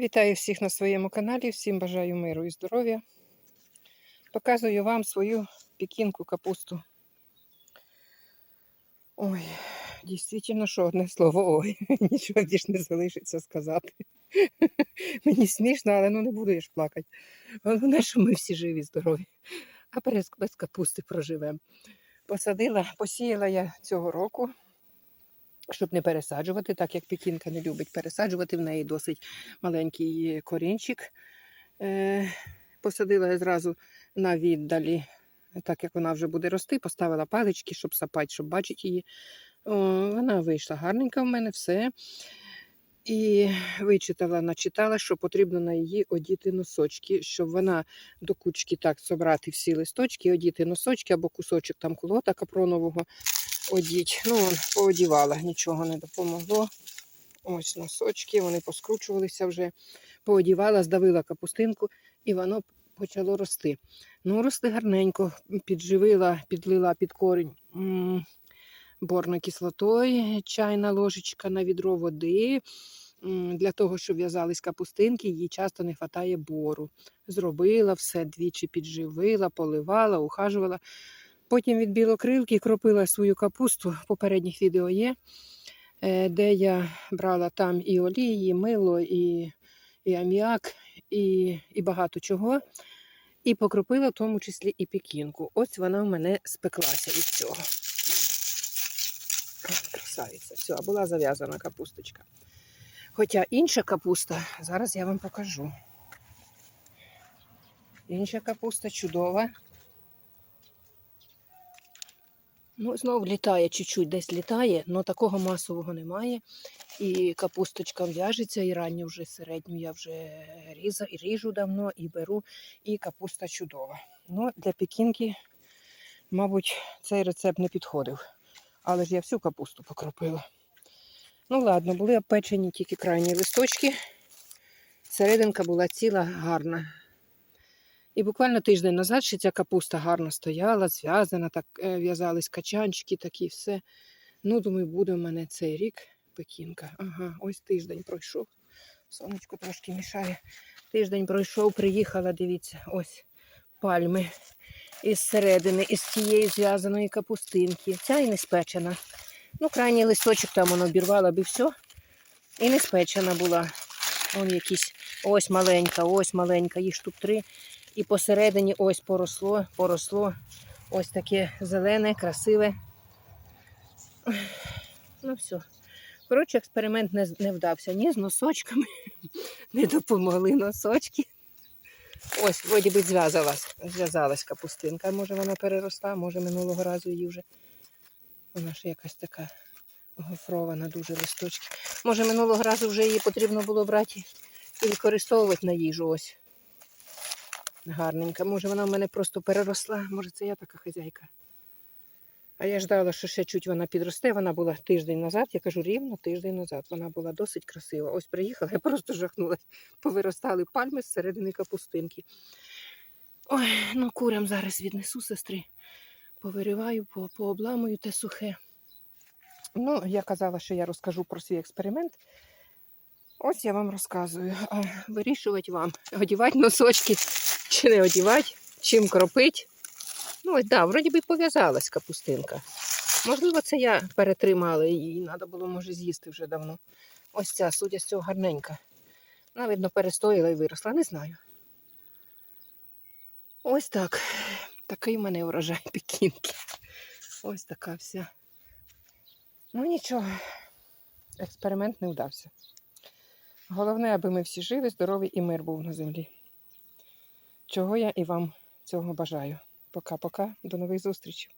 Вітаю всіх на своєму каналі, всім бажаю миру і здоров'я. Показую вам свою пекінку капусту. Ой, дійсно, що одне слово, ой, нічого більш не залишиться сказати. Мені смішно, але ну не буду я ж плакати. Головне, що ми всі живі, здорові, а без капусти проживемо. Посадила, посіяла я цього року, щоб не пересаджувати, так як пекінка не любить пересаджувати, в неї досить маленький корінчик. Е, посадила я зразу на віддалі, так як вона вже буде рости, поставила палички, щоб сапати, щоб бачити її. Вона вийшла гарненька в мене, все. І вичитала, начитала, що потрібно на її одіти носочки, щоб вона до кучки так собрати всі листочки, одіти носочки або кусочок там кулота капронового одіть. Ну, поодівала, нічого не допомогло. Ось носочки, вони поскручувалися вже, поодівала, здавила капустинку, і воно почало рости. Ну, рости гарненько, підживила, підлила під корінь борною кислотою, чайна ложечка на відро води. Для того, щоб в'язались капустинки, їй часто не вистачає бору. Зробила все, двічі підживила, поливала, ухажувала. Потім від білокрилки кропила свою капусту. Попередніх відео є, е, де я брала там і олії, і мило, і, і аміак, і, і багато чого. І покропила в тому числі і пекінку. Ось вона в мене спеклася від цього. Красавиця. Все, була зав'язана капусточка. Хоча інша капуста, зараз я вам покажу. Інша капуста чудова. Ну, знову літає чуть-чуть, десь літає, але такого масового немає. І капусточка в'яжеться, і ранню вже середню я вже різа, і ріжу давно, і беру, і капуста чудова. Ну, для пекінки, мабуть, цей рецепт не підходив. Але ж я всю капусту покропила. Ну, ладно, були обпечені тільки крайні листочки. Серединка була ціла, гарна. І буквально тиждень назад ще ця капуста гарно стояла, зв'язана, так е, в'язались качанчики такі, все. Ну, думаю, буде в мене цей рік пекінка. Ага, ось тиждень пройшов. Сонечко трошки мішає. Тиждень пройшов, приїхала, дивіться, ось пальми із середини, із тієї зв'язаної капустинки. Ця і не спечена. Ну, крайній листочок там воно обірвала би все. І не спечена була. Вон якісь ось маленька, ось маленька, їх штук три. І посередині ось поросло, поросло. Ось таке зелене, красиве. Ну все. Коротше, експеримент не, не вдався ні з носочками, не допомогли носочки. Ось, вроді би, зв'язалась, зв'язалась капустинка. Може вона переросла, може минулого разу її вже. Вона ж якась така гофрована, дуже листочки. Може, минулого разу вже її потрібно було брати і використовувати на їжу. Ось. Гарненька. Може, вона в мене просто переросла, може, це я така хазяйка. А я ждала, що ще чуть вона підросте. Вона була тиждень назад, я кажу, рівно тиждень назад. Вона була досить красива. Ось приїхала, я просто жахнулася. Повиростали пальми з середини капустинки. Ой, ну курям зараз віднесу сестри. Повириваю, по- пообламую те сухе. Ну, я казала, що я розкажу про свій експеримент. Ось я вам розказую. Вирішувати вам, одівати носочки чи не одівати, чим кропить. Ну, ось, да, вроді би пов'язалась капустинка. Можливо, це я перетримала її, треба було, може, з'їсти вже давно. Ось ця, судя з цього, гарненька. Вона, видно, перестояла і виросла, не знаю. Ось так. Такий в мене урожай пекінки. Ось така вся. Ну нічого, експеримент не вдався. Головне, аби ми всі живі, здорові і мир був на землі. Чого я і вам цього бажаю. Пока-пока, до нових зустрічей.